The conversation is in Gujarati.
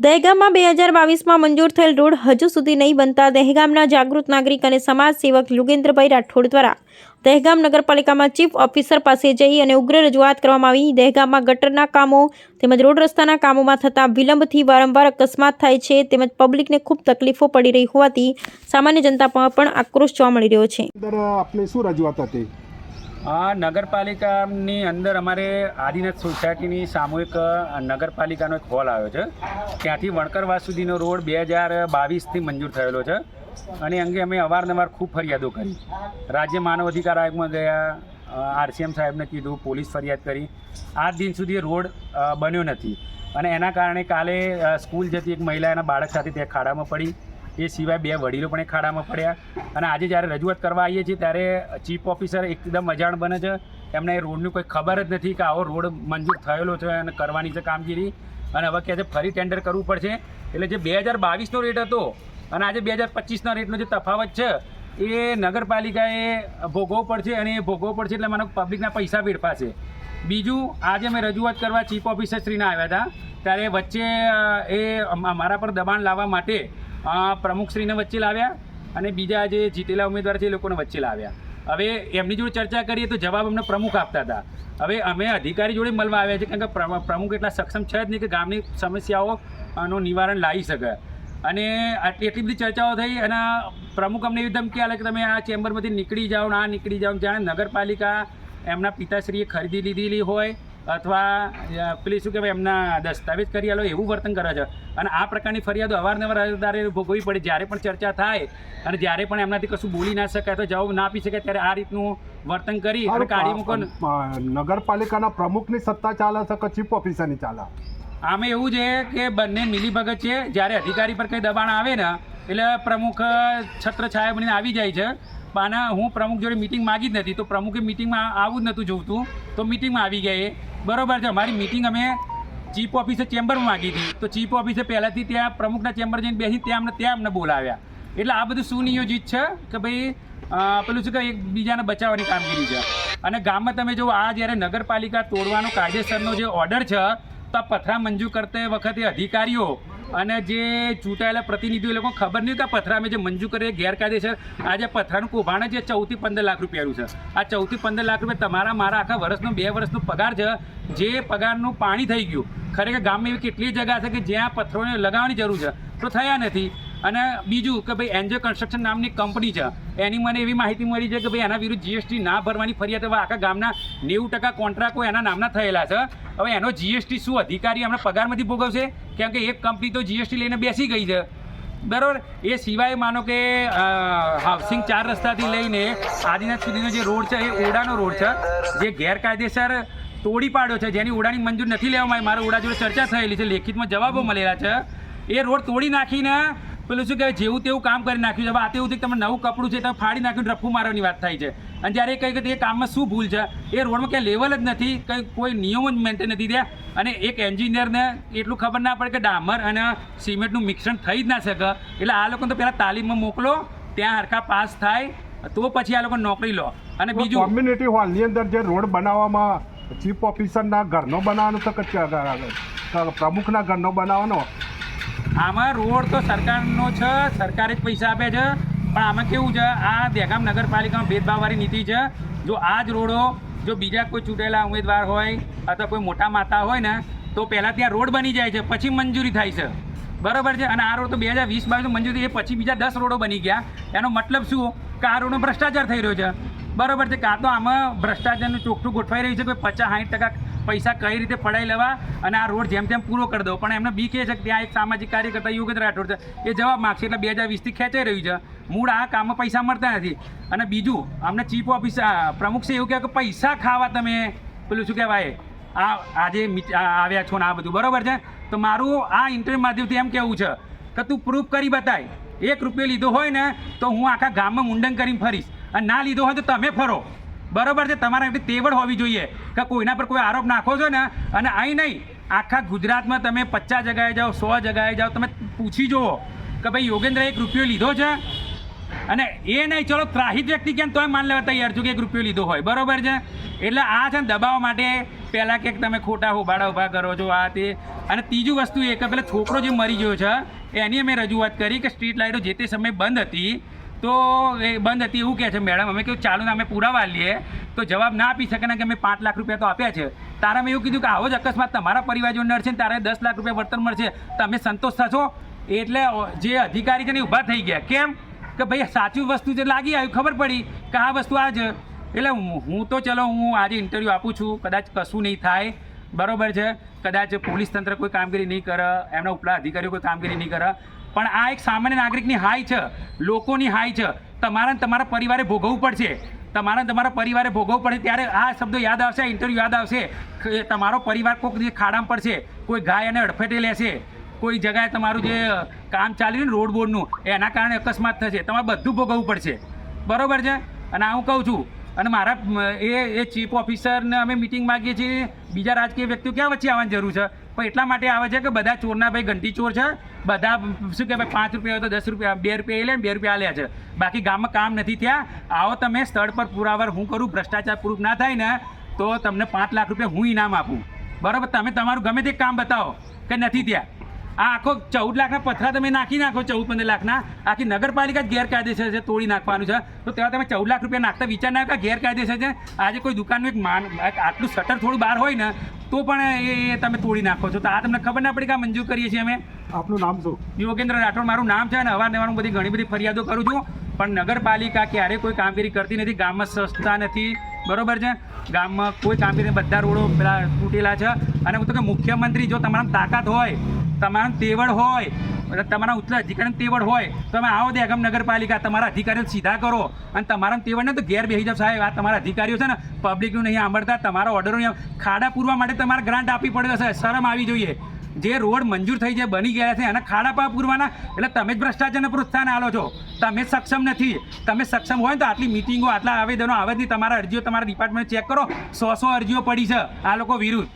દહેગામમાં બે હજાર બાવીસમાં મંજૂર થયેલ રોડ હજુ સુધી નહીં બનતા દહેગામના જાગૃત નાગરિક અને સમાજ સેવક યુગેન્દ્રભાઈ રાઠોડ દ્વારા દહેગામ નગરપાલિકામાં ચીફ ઓફિસર પાસે જઈ અને ઉગ્ર રજૂઆત કરવામાં આવી. દહેગામમાં ગટરના કામો તેમજ રોડ રસ્તાના કામોમાં થતા વિલંબથી વારંવાર અકસ્માત થાય છે તેમજ પબ્લિકને ખૂબ તકલીફો પડી રહી હોવાથી સામાન્ય જનતા પર પણ આક્રોશ જોવા મળી રહ્યો છે. આ નગરપાલિકાની અંદર અમારે આદિનાથ સોસાયટીની સામૂહિક નગરપાલિકાનો એક હોલ આવ્યો છે. ત્યાંથી વણકરવાસ સુધીનો રોડ બે હજાર બાવીસથી મંજૂર થયેલો છે. અને અંગે અમે અવારનવાર ખૂબ ફરિયાદો કરી. રાજ્ય માનવ અધિકાર આયોગમાં ગયા આરસીએમ સાહેબને કીધું, પોલીસ ફરિયાદ કરી. આજ દિન સુધી રોડ બન્યો નથી. અને એના કારણે કાલે સ્કૂલ જતી એક મહિલા એના બાળક સાથે ત્યાં ખાડામાં પડી. એ સિવાય બે વડીલો પણ એ ખાડામાં પડ્યા. અને આજે જ્યારે રજૂઆત કરવા આવીએ છીએ ત્યારે ચીફ ઓફિસર એકદમ અજાણ બને છે. એમને એ રોડનું કોઈ ખબર જ નથી કે આવો રોડ મંજૂર થયેલો છે અને કરવાની છે કામગીરી. અને હવે કહે છે ફરી ટેન્ડર કરવું પડશે. એટલે જે બે હજાર બાવીસનો રેટ હતો અને આજે બે હજાર પચીસના રેટનો જે તફાવત છે, એ નગરપાલિકાએ ભોગવવો પડશે અને એ ભોગવવો પડશે એટલે મને પબ્લિકના પૈસા વેડફાશે. બીજું, આજે અમે રજૂઆત કરવા ચીફ ઓફિસર શ્રીને આવ્યા હતા. ત્યારે વચ્ચે એ મારા પર દબાણ લાવવા માટે પ્રમુખશ્રીને વચ્ચે લાવ્યા અને બીજા જે જીતેલા ઉમેદવાર છે એ લોકોને વચ્ચે લાવ્યા. હવે એમની જોડે ચર્ચા કરીએ તો જવાબ અમને પ્રમુખ આપતા હતા. હવે અમે અધિકારી જોડે મળવા આવ્યા છે કારણ કે પ્રમ- પ્રમુખ એટલા સક્ષમ છે જ નહીં કે ગામની સમસ્યાઓનું નિવારણ લાવી શકે. અને એટલી બધી ચર્ચાઓ થઈ અને પ્રમુખ અમને એવી ધમકી આલે કે તમે આ ચેમ્બરમાંથી નીકળી જાઓ ને આ નીકળી જાઓ જાણે નગરપાલિકા એમના પિતાશ્રીએ ખરીદી લીધેલી હોય અથવા પેલી શું કહેવાય એમના દસ્તાવેજ કરી આલો એવું વર્તન કરે છે. અને આ પ્રકારની ફરિયાદો અવારનવાર અરજદારે ભોગવવી પડે જ્યારે પણ ચર્ચા થાય અને જ્યારે પણ એમનાથી કશું બોલી ના શકાય તો જવાબ ના આપી શકે ત્યારે આ રીતનું વર્તન કરી અને કાઢી મૂકો નગરપાલિકાના પ્રમુખની સત્તા ચાલે છે કે ચીફ ઓફિસરની ચાલે? આમે એવું છે કે બંને મિલીભગત છે. જ્યારે અધિકારી પર કંઈ દબાણ આવે ને એટલે પ્રમુખ છત્ર છાયા બનીને આવી જાય છે. પણ હું પ્રમુખ જોડે મિટિંગ માગી જ નથી. તો પ્રમુખે મિટિંગમાં આવું જ નહોતું જોઈતું તો મિટિંગમાં આવી ગયા એ. બરોબર છે. અમારી મિટિંગ અમે ચીફ ઓફિસે ચેમ્બરમાં માગી હતી. તો ચીફ ઓફિસે પહેલાંથી ત્યાં પ્રમુખના ચેમ્બર જઈને બેસી ત્યાં અમને ત્યાં અમને બોલાવ્યા. એટલે આ બધું સુનિયોજિત છે કે ભાઈ પેલું શું કે એકબીજાને બચાવવાની કામગીરી છે. અને ગામમાં તમે જો આ જ્યારે નગરપાલિકા તોડવાનો કાયદેસરનો જે ઓર્ડર છે, તો આ પથરા મંજૂર કરતી વખતે અધિકારીઓ અને જે ચૂંટાયેલા પ્રતિનિધિઓ એ લોકો ખબર નહીં કે પથરામે જે મંજૂર કરીએ ગેરકાયદેસર આ જે પથરાનું કૌભાંડ છે ચૌદથી પંદર લાખ રૂપિયાનું છે. આ ચૌદથી પંદર લાખ રૂપિયા તમારા, મારા આખા વર્ષનો, બે વર્ષનો પગાર છે. જે પગારનું પાણી થઈ ગયું, ખરેખર ગામમાં એવી કેટલી જગ્યા છે કે જ્યાં પથ્થરોને લગાવવાની જરૂર છે? તો થયા નથી. અને બીજું કે ભાઈ એનજે કન્સ્ટ્રક્શન નામની કંપની છે, એની મને એવી માહિતી મળી છે કે ભાઈ એના વિરુદ્ધ જીએસટી ના ભરવાની ફરિયાદ હવે આખા ગામના નેવું ટકા કોન્ટ્રાક્ટો એના નામના થયેલા છે. હવે એનો જીએસટી શું અધિકારી હમણાં પગારમાંથી ભોગવશે? કેમ કે એક કંપની તો જીએસટી લઈને બેસી ગઈ છે. બરાબર? એ સિવાય માનો કે હાઉસિંગ ચાર રસ્તાથી લઈને આદિનાથ સુધીનો જે રોડ છે, એ ઓડાનો રોડ છે, જે ગેરકાયદેસર તોડી પાડ્યો છે, જેની ઓડાની મંજૂર નથી લેવામાં આવી. મારા ઓડા જોડે ચર્ચા થયેલી છે, લેખિતમાં જવાબો મળેલા છે. એ રોડ તોડી નાખીને પેલું શું કહેવાય, જેવું તેવું કામ કરી નાખ્યું છે. હવે આ તેવું તમે નવું કપડું છે તમે ફાડી નાખ્યું ને રફ્ફુ મારવાની વાત થાય છે. અને જ્યારે એ કહે કે એ કામમાં શું ભૂલ છે? એ રોડમાં ક્યાંય લેવલ જ નથી કંઈ કોઈ નિયમો જ મેન્ટેન નથી થયા. અને એક એન્જિનિયરને એટલું ખબર ના પડે કે ડામર અને સિમેન્ટનું મિશ્રણ થઈ જ ના શકે. એટલે આ લોકોને તો પહેલાં તાલીમમાં મોકલો ત્યાં હરખા પાસ થાય તો પછી આ લોકો નોકરી લો. અને બીજું કોમ્યુનિટી હોલની અંદર જે રોડ બનાવવામાં ચીફ ઓફિસરના ઘરનો બનાવવાનો તો પ્રમુખના ઘરનો બનાવવાનો. આમાં રોડ તો સરકારનો છે સરકારે જ પૈસા આપે છે. પણ આમાં કેવું છે? આ દહેગામ નગરપાલિકામાં ભેદભાવવાળી નીતિ છે. જો આ જ રોડો જો બીજા કોઈ ચૂંટેલા ઉમેદવાર હોય અથવા કોઈ મોટા માતા હોય ને, તો પહેલાં ત્યાં રોડ બની જાય છે, પછી મંજૂરી થાય છે. બરાબર છે? અને આ રોડ તો બે હજાર વીસ બાવીસ મંજૂરી એ પછી બીજા દસ રોડો બની ગયા. એનો મતલબ શું? કે આ રોડનો ભ્રષ્ટાચાર થઈ રહ્યો છે. બરાબર છે? કાં તો આમાં ભ્રષ્ટાચારનું ચોખ્ઠું ગોઠવાઈ રહ્યું છે કે પચાસ સાઠ ટકા પૈસા કઈ રીતે પડાઈ લેવા અને આ રોડ જેમ તેમ પૂરો કરી દો. પણ એમને બી કહે છે કે ત્યાં એક સામાજિક કાર્યકર્તા યોગેન્દ્ર રાઠોડ છે. એ જવાબ માગશે એટલે બે હજાર વીસથી ખેંચાઈ રહ્યું છે. મૂળ આ કામમાં પૈસા મળતા નથી. અને બીજું અમને ચીફ ઓફિસ પ્રમુખ છે એવું કહે કે પૈસા ખાવા તમે. પેલું શું કહેવાય? આ આજે આવ્યા છો ને આ બધું. બરાબર છે? તો મારું આ ઇન્ટરવ્યુ માધ્યમથી એમ કેવું છે કે તું પ્રૂફ કરી બતાય. એક રૂપિયો લીધો હોય ને તો હું આખા ગામમાં મુંડન કરીને ફરીશ. અને ના લીધો હોય તો તમે ફરો. બરોબર છે, તમારા એટલી તેવડ હોવી જોઈએ કે કોઈના પર કોઈ આરોપ નાખો છો ને, અને અહીં નહીં, આખા ગુજરાતમાં તમે પચાસ જગાએ જાઓ, સો જગાએ જાઓ, તમે પૂછી જુઓ કે ભાઈ યોગેન્દ્ર એક રૂપિયો લીધો છે? અને એ નહીં, ચલો ત્રાહિત વ્યક્તિ કેમ તોય માન લેવા તૈયાર છું કે એક રૂપિયો લીધો હોય, બરોબર છે? એટલે આ છે ને દબાવવા માટે પહેલાં ક્યાંક તમે ખોટા હોબાળા ઊભા કરો છો, આ તે. અને ત્રીજું વસ્તુ એ કે પેલા છોકરો જે મરી ગયો છે, એની અમે રજૂઆત કરી કે સ્ટ્રીટ લાઇટો જે તે સમયે બંધ હતી તો એ બંધ હતી એવું કહે છે મેડમ. અમે કહ્યું ચાલો ને અમે પુરાવા લઈએ. તો જવાબ ના આપી શકે ને કે અમે પાંચ લાખ રૂપિયા તો આપ્યા છે. તારા મેં એવું કીધું કે આવો જ અકસ્માત તમારા પરિવાર જો નડશે ને તારે દસ લાખ રૂપિયા વળતર મળશે. તમે સંતોષ થશો? એટલે જે અધિકારી છે ને ઊભા થઈ ગયા. કેમ? કે ભાઈ સાચી વસ્તુ જે લાગી આવ્યું ખબર પડી કે આ વસ્તુ આ જ. એટલે હું તો ચલો, હું આજે ઇન્ટરવ્યૂ આપું છું. કદાચ કશું નહીં થાય. બરોબર છે? કદાચ પોલીસ તંત્ર કોઈ કામગીરી નહીં કરે. એમના ઉપલા અધિકારીઓ કોઈ કામગીરી નહીં કરે. પણ આ એક સામાન્ય નાગરિકની હાય છે, લોકોની હાય છે. તમારા તમારા પરિવારે ભોગવવું પડશે. તમારા તમારા પરિવારે ભોગવવું પડે ત્યારે આ શબ્દો યાદ આવશે ઇન્ટરવ્યૂ યાદ આવશે. તમારો પરિવાર કોઈક ખાડામાં પડશે. કોઈ ગાય અને અડફેટે લેશે. કોઈ જગાએ તમારું જે કામ ચાલી રહ્યું ને રોડ બોર્ડનું એના કારણે અકસ્માત થશે. તમારે બધું ભોગવવું પડશે. બરોબર છે? અને હું કહું છું, અને મારા એ એ ચીફ ઓફિસરને અમે મિટિંગ માગીએ છીએ. બીજા રાજકીય વ્યક્તિઓ ક્યાં વચ્ચે આવવાની જરૂર છે? પણ એટલા માટે આવે છે કે બધા ચોરના ભાઈ ઘંટી ચોર છે. બધા શું કે ભાઈ પાંચ રૂપિયા હોય તો દસ રૂપિયા, બે રૂપિયા લે બે રૂપિયા આલ્યા છે. બાકી ગામમાં કામ નથી થયા. આવો તમે સ્થળ પર પુરાવર હું કરું, ભ્રષ્ટાચાર પ્રૂફ ના થાય ને, તો તમને પાંચ લાખ રૂપિયા હું ઇનામ આપું. બરાબર? તમે તમારું ગમે તે કામ બતાવો કે નથી ત્યાં આ આખો ચૌદ લાખના પથરા તમે નાખી નાખો ચૌદ પંદર લાખના. આખી નગરપાલિકા જ ગેરકાયદેસર છે તોડી નાખવાનું છે. તો તેવા તમે ચૌદ લાખ રૂપિયા નાખતા વિચાર ના ગેરકાયદેસર છે? આજે કોઈ દુકાનનું એક માન આટલું શટર થોડું બહાર હોય ને તો પણ એ તમે તોડી નાખો છો. તો આ તમને ખબર ના પડી કે આ મંજૂર કરીએ છીએ અમે? આપનું નામ શું? યોગેન્દ્ર રાઠોડ મારું નામ છે અને અવારનવાર હું બધી ઘણી બધી ફરિયાદો કરું છું. પણ નગરપાલિકા ક્યારેય કોઈ કામગીરી કરતી નથી. ગામમાં સસ્તા નથી. બરોબર છે? ગામમાં કોઈ કામગીરી. બધા રોડો પેલા તૂટેલા છે. અને હું તો કે મુખ્યમંત્રી જો તમારા તાકાત હોય તમારા તેવડ હોય અને તમારા ઉત્તર અધિકારી તેવડ હોય, તો તમે આવો દેગમ નગરપાલિકા, તમારા અધિકારીઓ સીધા કરો. અને તમારા તેવડ ને તો ઘેર બેસી જાવ સાહેબ, આ તમારા અધિકારીઓ છે ને પબ્લિકનું નહીં સાંભળતા, તમારા ઓર્ડરો ખાડા પૂરવા માટે તમારે ગ્રાન્ટ આપવી પડે છે. શરમ આવી જોઈએ. જે રોડ મંજૂર થઈ જાય, બની ગયા છે એના ખાડા પા પૂરવાના, એટલે તમે જ ભ્રષ્ટાચારને પ્રોત્સાહન આલો છો. તમે સક્ષમ નથી. તમે સક્ષમ હોય તો આટલી મિટિંગો આટલા આવેદનો આવે જ નહીં. તમારા અરજીઓ તમારા ડિપાર્ટમેન્ટ ચેક કરો. સો સો અરજીઓ પડી છે આ લોકો વિરુદ્ધ.